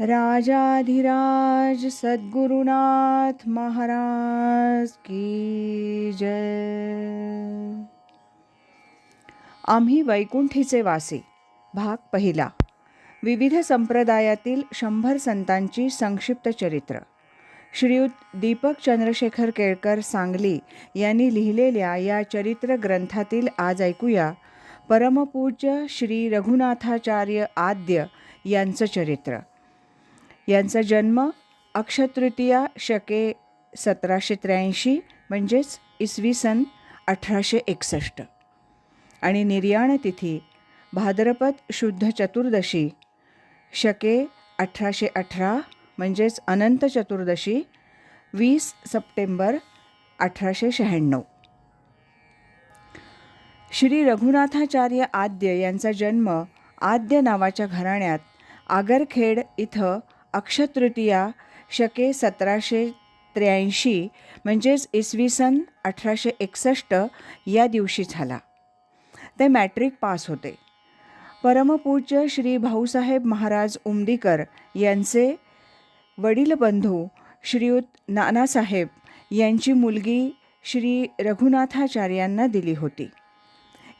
राजाधिराज सद्गुरुनाथ महाराज की जय. आम्ही वैकुंठीचे वासी भाग पहिला. विविध संप्रदायातील शंभर संतांची संक्षिप्त चरित्र. श्रीयुत दीपक चंद्रशेखर केळकर सांगली यांनी लिहिलेल्या या चरित्र ग्रंथातील आज ऐकूया परमपूज्य श्री रघुनाथाचार्य आद्य यांचं चरित्र. यांचा जन्म अक्षतृतीया शके सतराशे त्र्याऐंशी म्हणजेच इसवी सन अठराशे एकसष्ट. आणि निर्याण तिथी भाद्रपद शुद्ध चतुर्दशी शके अठराशे अठरा म्हणजेच अनंत चतुर्दशी वीस सप्टेंबर अठराशे शहाण्णव. श्री रघुनाथाचार्य आद्य यांचा जन्म आद्य नावाच्या घराण्यात आगरखेड इथं अक्षतृतीया शके सतराशे त्र्याऐंशी म्हणजेच इसवी सन अठराशे एकसष्ट या दिवशी झाला. ते मॅट्रिक पास होते. परमपूज्य श्री भाऊसाहेब महाराज उमदीकर यांचे वडील बंधू श्रीयुत नानासाहेब यांची मुलगी श्री रघुनाथाचार्यांना दिली होती.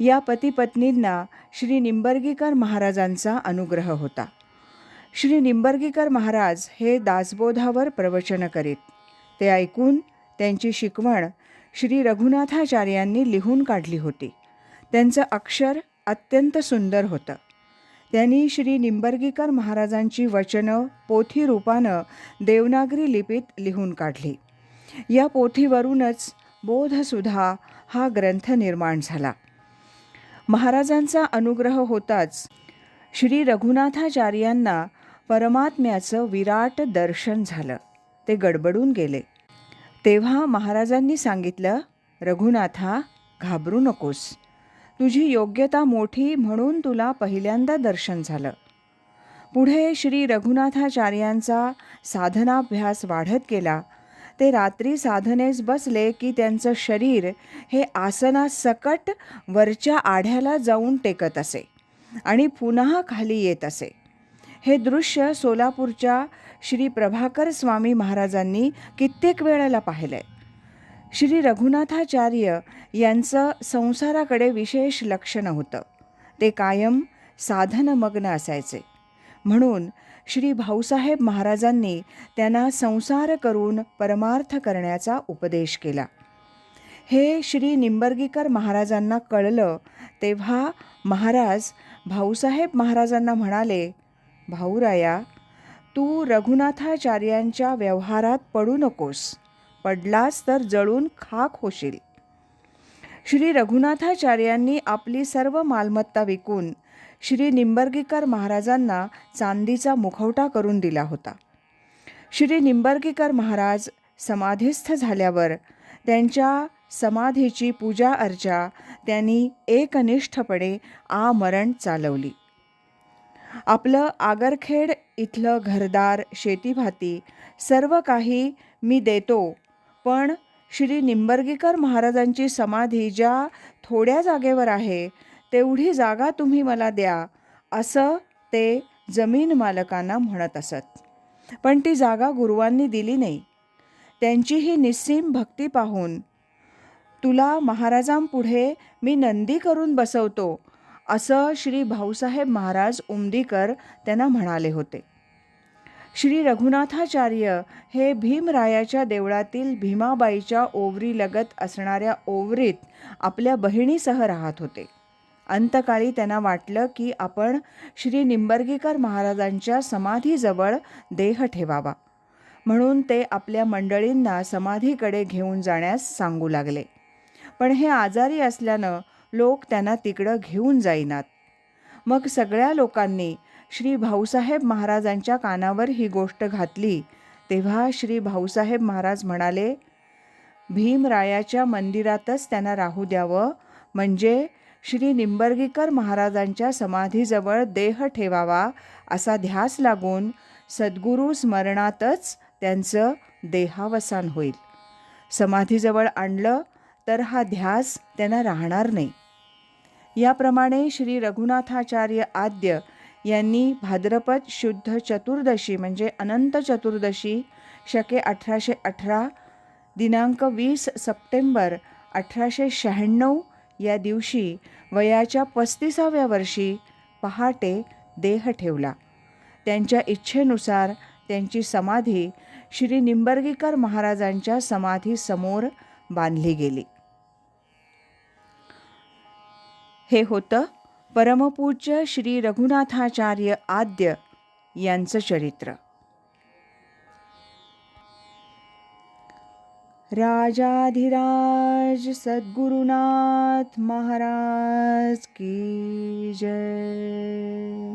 या पतीपत्नींना श्री निंबर्गीकर महाराजांचा अनुग्रह होता. श्री निंबर्गीकर महाराज हे दासबोधावर प्रवचन करीत. ते ऐकून त्यांची शिकवण श्री रघुनाथाचार्यांनी लिहून काढली होती. त्यांचं अक्षर अत्यंत सुंदर होतं. त्यांनी श्री निंबर्गीकर महाराजांची वचनं पोथी रूपानं देवनागरी लिपीत लिहून काढली. या पोथीवरूनच बोधसुधा हा ग्रंथ निर्माण झाला. महाराजांचा अनुग्रह होताच श्री रघुनाथाचार्यांना परमात्म्याचं विराट दर्शन झालं. ते गडबडून गेले. तेव्हा महाराजांनी सांगितलं रघुनाथा घाबरू नकोस. तुझी योग्यता मोठी म्हणून तुला पहिल्यांदा दर्शन झालं. पुढे श्री रघुनाथाचार्यांचा साधनाभ्यास वाढत गेला. ते रात्री साधनेस बसले की त्यांचं शरीर हे आसनासकट वरच्या आढ्याला जाऊन टेकत असे आणि पुन्हा खाली येत असे. हे दृश्य सोलापूरच्या श्री प्रभाकर स्वामी महाराजांनी कित्येक वेळेला पाहिलं आहे श्री रघुनाथाचार्य यांचं संसाराकडे विशेष लक्ष नव्हतं ते कायम साधनमग्न असायचे. म्हणून श्री भाऊसाहेब महाराजांनी त्यांना संसार करून परमार्थ करण्याचा उपदेश केला. हे श्री निंबर्गीकर महाराजांना कळलं तेव्हा महाराज भाऊसाहेब महाराजांना म्हणाले भाऊराया तू रघुनाथाचार्यांच्या व्यवहारात पडू नकोस. पडलास तर जळून खाक होशील. श्री रघुनाथाचार्यांनी आपली सर्व मालमत्ता विकून श्री निंबर्गीकर महाराजांना चांदीचा मुखवटा करून दिला होता. श्री निंबर्गीकर महाराज समाधीस्थ झाल्यावर त्यांच्या समाधीची पूजा अर्चा त्यांनी एकनिष्ठपणे आमरण चालवली. आपलं आगरखेड इथलं घरदार शेतीभाती सर्व काही मी देतो. पण श्री निंबर्गीकर महाराजांची समाधी ज्या थोड्या जागेवर आहे तेवढी जागा तुम्ही मला द्या असं ते जमीन मालकांना म्हणत असत. पण ती जागा गुरुवांनी दिली नाही. त्यांची ही निस्सीम भक्ती पाहून तुला महाराजांपुढे मी नंदी करून बसवतो असं श्री भाऊसाहेब महाराज उमदीकर त्यांना म्हणाले होते. श्री रघुनाथाचार्य हे भीमरायाच्या देवळातील भीमाबाईच्या ओवरीलगत असणाऱ्या ओवरीत आपल्या बहिणीसह राहत होते. अंतकाळी त्यांना वाटलं की आपण श्री निंबर्गीकर महाराजांच्या समाधीजवळ देह ठेवावा. म्हणून ते आपल्या मंडळींना समाधीकडे घेऊन जाण्यास सांगू लागले. पण हे आजारी असल्यानं लोक त्यांना तिकडं घेऊन जाईनात. मग सगळ्या लोकांनी श्री भाऊसाहेब महाराजांच्या कानावर ही गोष्ट घातली. तेव्हा श्री भाऊसाहेब महाराज म्हणाले भीमरायाच्या मंदिरातच त्यांना राहू द्यावं. म्हणजे श्री निंबर्गीकर महाराजांच्या समाधीजवळ देह ठेवावा असा ध्यास लागून सद्गुरू स्मरणातच त्यांचं देहावसान होईल. समाधीजवळ आणलं तर हा ध्यास त्यांना राहणार नाही. याप्रमाणे श्री रघुनाथाचार्य आद्य यांनी भाद्रपद शुद्ध चतुर्दशी म्हणजे अनंत चतुर्दशी शके अठराशे अठरा दिनांक वीस सप्टेंबर अठराशे शहाण्णव या दिवशी वयाच्या पस्तीसाव्या वर्षी पहाटे देह ठेवला. त्यांच्या इच्छेनुसार त्यांची समाधी श्री निंबर्गीकर महाराजांच्या समाधीसमोर बांधली गेली. हे होतं परमपूज्य श्री रघुनाथाचार्य आद्य यांचं चरित्र. राजाधिराज सद्गुरुनाथ महाराज की जय.